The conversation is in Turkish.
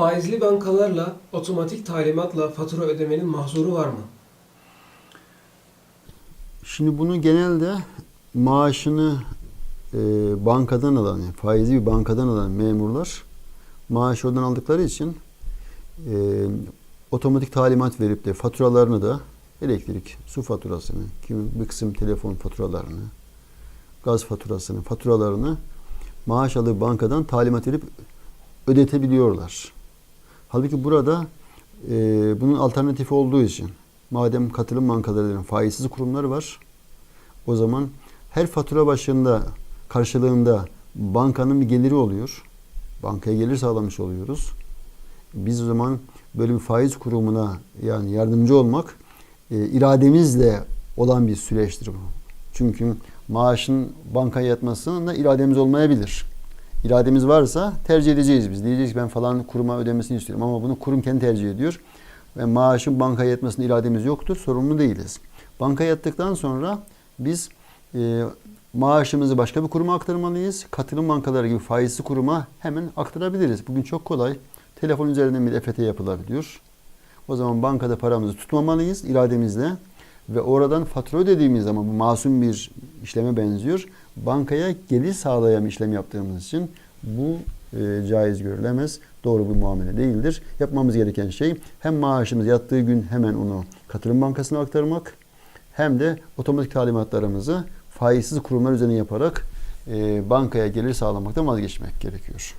Faizli bankalarla otomatik talimatla fatura ödemenin mahzuru var mı? Şimdi bunu genelde maaşını e, bankadan alan, yani faizli bir bankadan alan memurlar maaşı oradan aldıkları için e, otomatik talimat verip de faturalarını da elektrik, su faturasını, kimi bir kısım telefon faturalarını, gaz faturasını, faturalarını maaş aldığı bankadan talimat verip ödetebiliyorlar. Halbuki burada e, bunun alternatifi olduğu için madem katılım bankalarının faizsiz kurumları var o zaman her fatura başında karşılığında bankanın bir geliri oluyor. Bankaya gelir sağlamış oluyoruz. Biz o zaman böyle bir faiz kurumuna yani yardımcı olmak e, irademizle olan bir süreçtir bu. Çünkü maaşın bankaya yatmasında irademiz olmayabilir. İrademiz varsa tercih edeceğiz biz. Diyeceğiz ki ben falan kuruma ödemesini istiyorum ama bunu kurum kendi tercih ediyor. Ve maaşın bankaya yatmasında irademiz yoktur. Sorumlu değiliz. Bankaya yattıktan sonra biz e, maaşımızı başka bir kuruma aktarmalıyız. Katılım bankaları gibi faizli kuruma hemen aktarabiliriz. Bugün çok kolay. Telefon üzerinden bir EFT yapılabiliyor. O zaman bankada paramızı tutmamalıyız irademizle. Ve oradan fatura ödediğimiz zaman bu masum bir işleme benziyor. Bankaya gelir sağlayan işlem yaptığımız için bu e, caiz görülemez. Doğru bir muamele değildir. Yapmamız gereken şey hem maaşımız yattığı gün hemen onu katılım bankasına aktarmak hem de otomatik talimatlarımızı faizsiz kurumlar üzerine yaparak e, bankaya gelir sağlamaktan vazgeçmek gerekiyor.